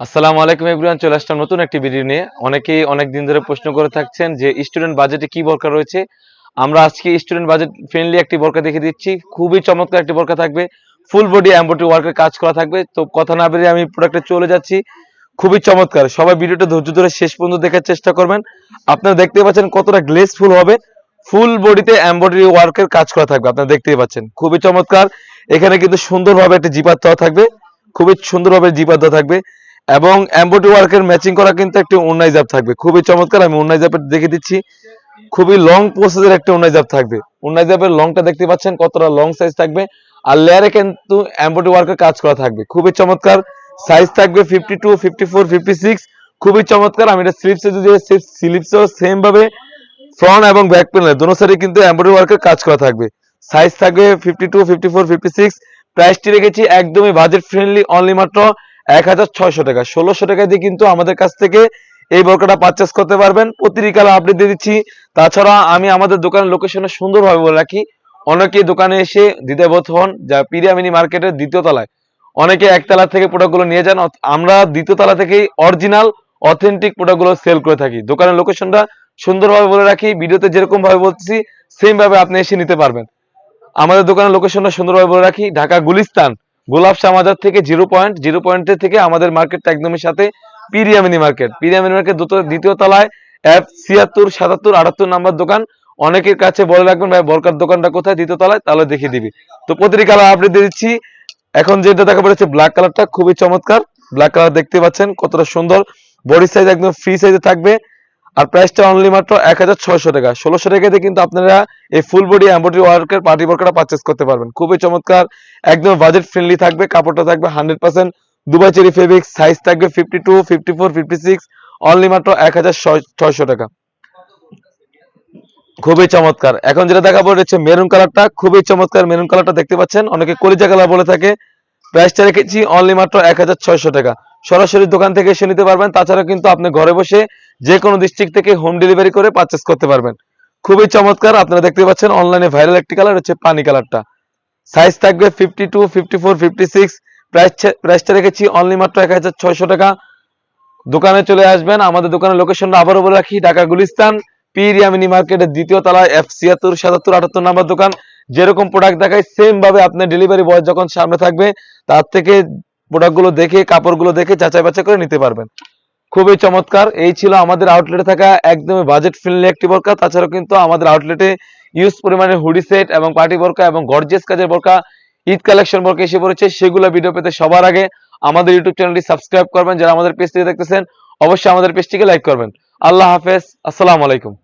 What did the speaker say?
আসসালামু আলাইকুম এভরিওয়ান চলে আসলাম নতুন একটি ভিডিও নিয়ে। অনেকেই অনেক দিন ধরে প্রশ্ন করে থাকছেন যে স্টুডেন্ট বাজেটে কি বোরকা রয়েছে। আমরা আজকে স্টুডেন্ট বাজেট ফ্রেন্ডলি একটি বোরকা দেখে দিচ্ছি। খুবই চমৎকার একটি বোরকা থাকবে। ফুল বডি এমব্রয়ডারি ওয়ার্কের কাজ করা থাকবে। তো কথা না বেরিয়ে আমি প্রোডাক্টে চলে যাচ্ছি। খুবই চমৎকার। সবাই ভিডিওটা ধৈর্য ধরে শেষ পর্যন্ত দেখার চেষ্টা করবেন। আপনারা দেখতে পাচ্ছেন কতটা গ্লেসফুল হবে। ফুল বডিতে এমব্রয়ডারি ওয়ার্কের কাজ করা থাকবে। আপনারা দেখতেই পাচ্ছেন। খুবই চমৎকার। এখানে কিন্তু সুন্দরভাবে একটা জিপার দেওয়া থাকবে। খুবই সুন্দরভাবে জিপার দেওয়া থাকবে। এবং এমব্রয়ডারি ওয়ার্কের ম্যাচিং করা কিন্তু একটি উন্নাই জাপ থাকবে। খুবই চমৎকার, আমি উন্নাই জাপের দেখে দিচ্ছি। খুবই লং প্রসেসের একটা উন্নাই জাপ থাকবে। উন্নাই জাপের লংটা দেখতে পাচ্ছেন, কতটা লং সাইজ থাকবে। আর লেয়ারে কিন্তু এমব্রয়ডারি ওয়ার্কের কাজ করা থাকবে। খুবই চমৎকার সাইজ থাকবে fifty two fifty four fifty six খুবই চমৎকার, আমি এটা স্লিপসে যদি স্লিপসেও সেম ভাবে ফ্রন্ট এবং ব্যাক প্যানেল দোনো সাইডে কিন্তু এমব্রয়ডারি ওয়ার্কের কাজ করা থাকবে। সাইজ থাকবে fifty two fifty four fifty six প্রাইসটি রেখেছি একদমই বাজেট ফ্রেন্ডলি অনলি মাত্র এক হাজার ছয়শো টাকা। ষোলোশো টাকা দিয়ে কিন্তু আমাদের কাছ থেকে এই বোরকাটা পারচেস করতে পারবেন। প্রতিটি আপডেট দিয়ে দিচ্ছি। তাছাড়া আমি আমাদের দোকানের লোকেশনে সুন্দরভাবে বলে রাখি। অনেকে দোকানে এসে দ্বিতীয়বোধ হন যা পিরিয়ামিনি মার্কেটের দ্বিতীয় তলায়। অনেকে একতলা থেকে প্রোডাক্টগুলো নিয়ে যান। আমরা দ্বিতীয় তলা থেকেই অরিজিনাল অথেন্টিক প্রোডাক্টগুলো সেল করে থাকি। দোকানের লোকেশনটা সুন্দরভাবে বলে রাখি। ভিডিওতে যেরকম ভাবে বলছি সেম ভাবে আপনি এসে নিতে পারবেন। আমাদের দোকানের লোকেশনটা সুন্দরভাবে বলে রাখি। ঢাকা গুলিস্তান। গোলাপ শাহবাজার থেকে জিরো পয়েন্ট, জিরো পয়েন্টের থেকে আমাদের মার্কেটটা একদমই সাথে পিরিয়ামিনি মার্কেট পিরিয়ামিনি মার্কেট দুটো দ্বিতীয় তলায় এফ ছিয়াত্তর, সাতাত্তর, আটাত্তর নাম্বার দোকান। অনেকের কাছে বলে রাখবেন, ভাই, বরকার দোকানটা কোথায়? দ্বিতীয় তলায়, তাহলে দেখিয়ে দিবি। তো প্রতিটি কালার আপডেট দিচ্ছি। এখন যেটা দেখা পড়েছে ব্ল্যাক কালারটা খুবই চমৎকার। ব্ল্যাক কালার দেখতে পাচ্ছেন কতটা সুন্দর। বডি সাইজ একদম ফ্রি সাইজে থাকবে। আর প্রাইসটা অনলি মাত্র এক হাজার ছয়শো টাকা। ষোলোশো টাকাতে কিন্তু আপনারা এই ফুল বডি এমব্রয়ডারি ওয়ার্কের পার্টি ওয়ার্কটা পারচেস করতে পারবেন। খুবই চমৎকার, একদম বাজেট ফ্রেন্ডলি থাকবে, কাপড়টা থাকবে hundred percent Dubai cherry fabric size থাকবে fifty two fifty four fifty six only মাত্র এক হাজার ছয়শো টাকা। খুবই চমৎকার। এখন যেটা দেখাবো হচ্ছে মেরুন কালারটা খুবই চমৎকার মেরুন কালারটা দেখতে পাচ্ছেন। অনেকে কলিজা কালার বলে থাকে। প্রাইসটা রেখেছি অনলি মাত্র এক হাজার ছয়শো টাকা। সরাসরি দোকান থেকে এসে নিতে পারবেন, তাছাড়া কিন্তু আপনি ঘরে বসে যে কোনো ডিস্ট্রিক্ট থেকে হোম ডেলিভারি করে পারচেস করতে পারবেন। খুবই চমৎকার, আপনারা দেখতে পাচ্ছেন অনলাইনে ভাইরাল একটি কালার হচ্ছে পানি কালারটা সাইজ থাকবে fifty two fifty four fifty six price প্রাইসটা রেখেছি অনলি মাত্র এক হাজার ছয়শো টাকা। দোকানে চলে আসবেন, আমাদের দোকানের লোকেশনটা আবারও বলে রাখি, ঢাকা গুলিস্তান, পিরিয়ামিনি মার্কেটের দ্বিতীয় তলায় এফ ছিয়াত্তর, সাতাত্তর, আটাত্তর নাম্বার দোকান। যেরকম প্রোডাক্ট দেখায় সেম ভাবে আপনার ডেলিভারি বয় যখন সামনে থাকবে, তার থেকে প্রোডাক্টগুলো দেখে কাপড়গুলো দেখে যাচাই বাছাই করে নিতে পারবেন। খুবই চমৎকার। এই ছিল আমাদের আউটলেটে থাকা একদমই বাজেট ফ্রেন্ডলি একটি বোরকা। তাছাড়াও কিন্তু আমাদের আউটলেটে ইউজ পরিমাণে হুডি সেট এবং পার্টি বোরকা এবং গর্জিয়াস কাজের বোরকা, ঈদ কালেকশন বোরকা এসে পড়েছে। সেগুলো ভিডিও পেতে সবার আগে আমাদের ইউটিউব চ্যানেলটি সাবস্ক্রাইব করবেন। যারা আমাদের পেজ থেকে দেখতেছেন, অবশ্যই আমাদের পেজটিকে লাইক করবেন। আল্লাহ হাফেজ। আসসালামু আলাইকুম।